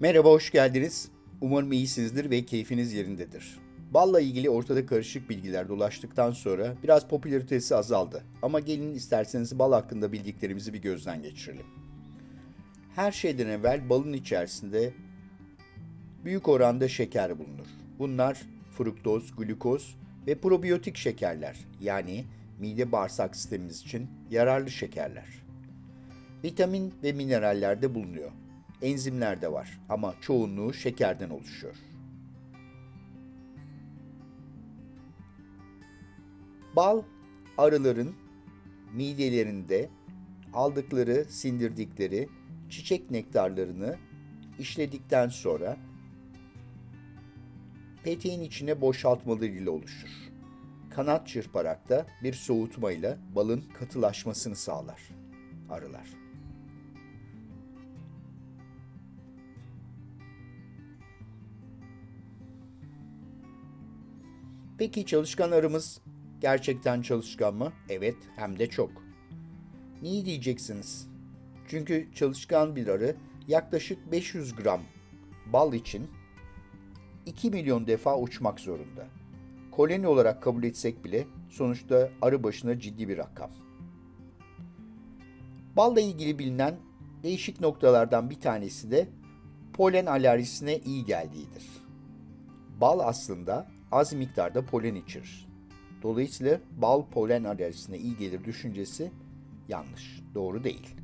Merhaba, hoş geldiniz. Umarım iyisinizdir ve keyfiniz yerindedir. Balla ilgili ortada karışık bilgiler dolaştıktan sonra biraz popülaritesi azaldı. Ama gelin isterseniz bal hakkında bildiklerimizi bir gözden geçirelim. Her şeyden evvel balın içerisinde büyük oranda şeker bulunur. Bunlar fruktoz, glukoz ve probiyotik şekerler yani mide bağırsak sistemimiz için yararlı şekerler. Vitamin ve mineraller de bulunuyor. Enzimler de var ama çoğunluğu şekerden oluşuyor. Bal arıların midelerinde aldıkları, sindirdikleri çiçek nektarlarını işledikten sonra peteğin içine boşaltmalarıyla oluşur. Kanat çırparak da bir soğutmayla balın katılaşmasını sağlar arılar. Peki çalışkan arımız gerçekten çalışkan mı? Evet, hem de çok. Niye diyeceksiniz? Çünkü çalışkan bir arı yaklaşık 500 gram bal için 2 milyon defa uçmak zorunda. Koloni olarak kabul etsek bile sonuçta arı başına ciddi bir rakam. Balla ilgili bilinen değişik noktalardan bir tanesi de polen alerjisine iyi geldiğidir. Bal aslında az miktarda polen içerir. Dolayısıyla bal polen alerjisine iyi gelir düşüncesi yanlış, doğru değil.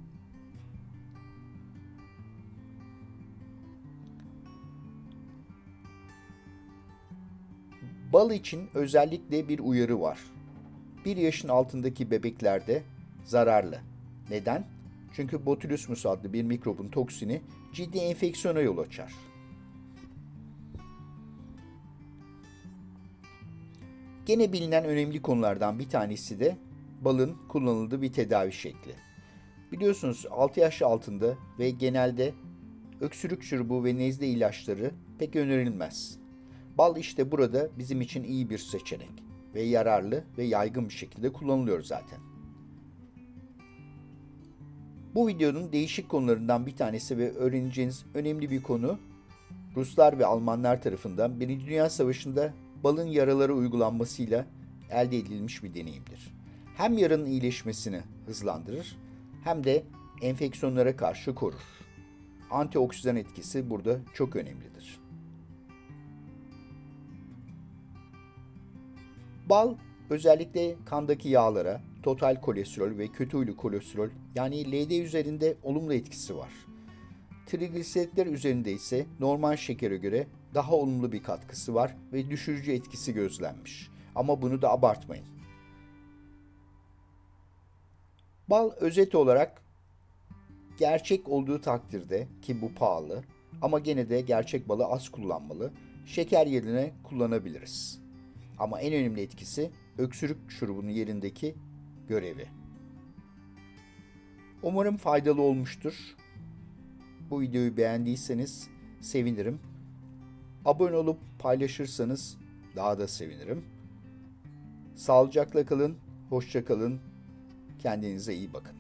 Bal için özellikle bir uyarı var. Bir yaşın altındaki bebeklerde zararlı. Neden? Çünkü Botulismus adlı bir mikrobun toksini ciddi enfeksiyona yol açar. Gene bilinen önemli konulardan bir tanesi de balın kullanıldığı bir tedavi şekli. Biliyorsunuz 6 yaş altında ve genelde öksürük şurubu ve nezle ilaçları pek önerilmez. Bal işte burada bizim için iyi bir seçenek ve yararlı ve yaygın bir şekilde kullanılıyor zaten. Bu videonun değişik konularından bir tanesi ve öğreneceğiniz önemli bir konu Ruslar ve Almanlar tarafından Birinci Dünya Savaşı'nda balın yaralara uygulanmasıyla elde edilmiş bir deneyimdir. Hem yaranın iyileşmesini hızlandırır hem de enfeksiyonlara karşı korur. Antioksidan etkisi burada çok önemlidir. Bal özellikle kandaki yağlara, total kolesterol ve kötü huylu kolesterol yani LD üzerinde olumlu etkisi var. Trigliseritler üzerinde ise normal şekere göre daha olumlu bir katkısı var ve düşürücü etkisi gözlenmiş. Ama bunu da abartmayın. Bal özet olarak gerçek olduğu takdirde ki bu pahalı ama gene de gerçek balı az kullanmalı. Şeker yerine kullanabiliriz. Ama en önemli etkisi öksürük şurubunun yerindeki görevi. Umarım faydalı olmuştur. Bu videoyu beğendiyseniz sevinirim. Abone olup paylaşırsanız daha da sevinirim. Sağlıcakla kalın, hoşça kalın. Kendinize iyi bakın.